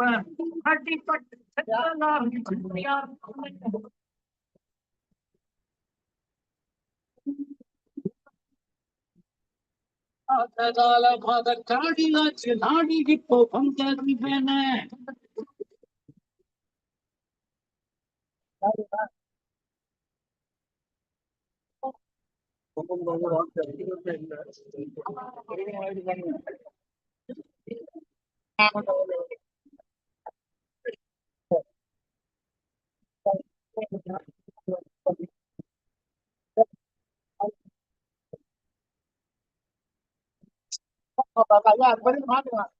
இருப்பேன் அடிப்பட்டு செல்லலாம் யார் கால மத காடிலாச்சு நாடி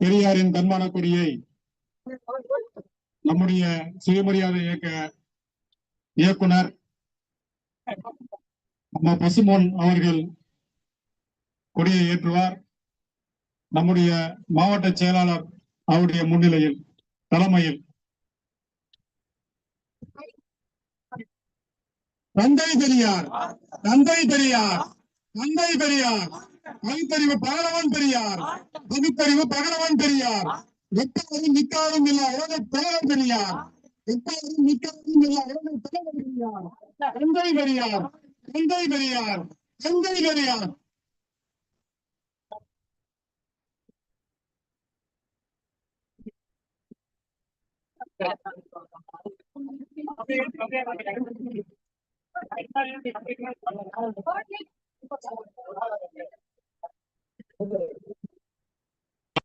பெரியாரின் தன்மான கொடியை நம்முடைய சுயமரியாதை இயக்க இயக்குனர் நம்ம பசுமோன் அவர்கள் கொடியை ஏற்றுவார். நம்முடைய மாவட்ட செயலாளர் அவருடைய முன்னிலையில் தலைமையில். தந்தை பெரியார் தந்தை பெரியார் தந்தை பெரியார். பகுத்தறிவு பகலவன் பெரியார். பகுத்தறிவு பகலவன் பெரியார். எப்போதும் நிக்காதும் இல்ல உலக தலைவர் பெரியார். எப்போதும் நிக்காதும் இல்ல உலக தலைவர் பெரியார். தந்தை பெரியார். தந்தை பெரியார். தந்தை பெரியார்.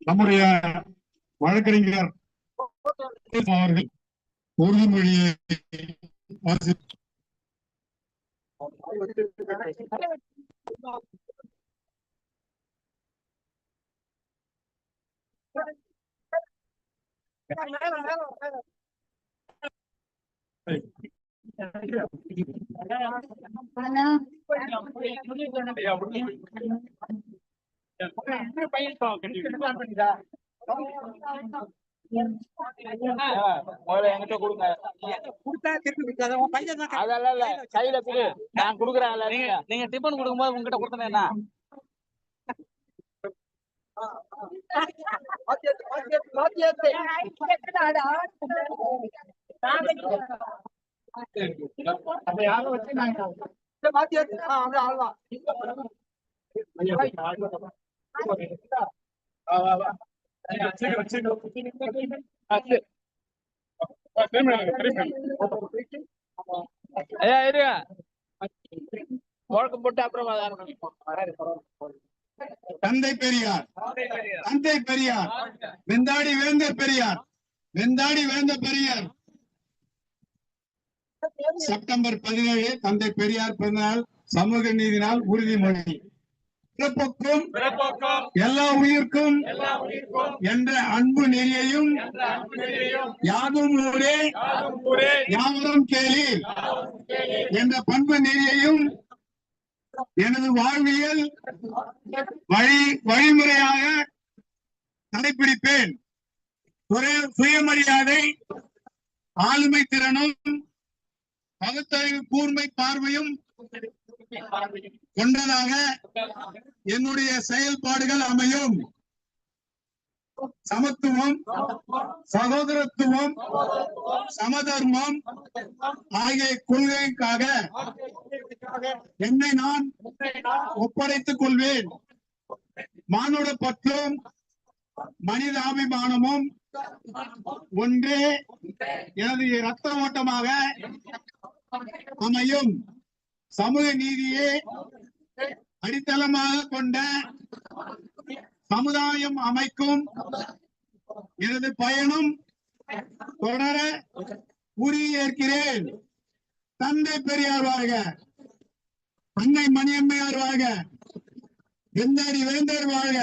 நம்முடைய வழக்கறிஞர் அவர்கள் உறுதிமொழியை வாசி- முதல்ல என்கிட்ட கொடுங்க அதெல்லாம் இல்ல கையில கொடு நான் குடுக்குறேன் நீங்க நீங்க டிபன் கொடுக்கும்போது உங்ககிட்ட கொடுத்தேன் என்ன அப்ப யாரும் வச்சு நாங்க ஐயா முழக்கம் போட்டு தந்தை பெரியார் தந்தை பெரியார் வெந்தாடி வேந்தர் பெரியார். வெந்தாடி வேந்த பெரியார். செப்டம்பர் பதினேழு தந்தை பெரியார் பிறந்தநாள் சமூக நீதி நாள் உறுதிமொழி. பிறப்புக்கும் எல்லா உயிர்க்கும் என்ற அன்பு நெறியையும் யாதும் ஊரே யாவரும் கேளீர் என்ற பண்பு நெறியையும் எனது வாழ்வியல் வழி வழிமுறையாக கடைபிடிப்பேன் சுய- சுயமரியாதை ஆளுமை திறனும் பகுத்தறிவு கூர்மை பார்வையும் கொண்டதாக என்னுடைய செயல்பாடுகள் அமையும். சமத்துவம் சகோதரத்துவம் சமதர்மம் ஆகிய கொள்கைக்காக என்னை நான் ஒப்படைத்துக் கொள்வேன். மானுட பற்றும் மனிதாபிமானமும் ஒன்றே எனது ரத்த ஓட்டமாக அமையும். சமூக நீதியே அடித்தளமாக கொண்ட சமுதாயம் அமைக்கும் எனது பயணம் தொடர உறுதியேற்கிறேன். தந்தை பெரியார் வாழ்க. அன்னை மணியம்மையார் வாழ்க. வெந்தாடி வேந்தர் வாழ்க.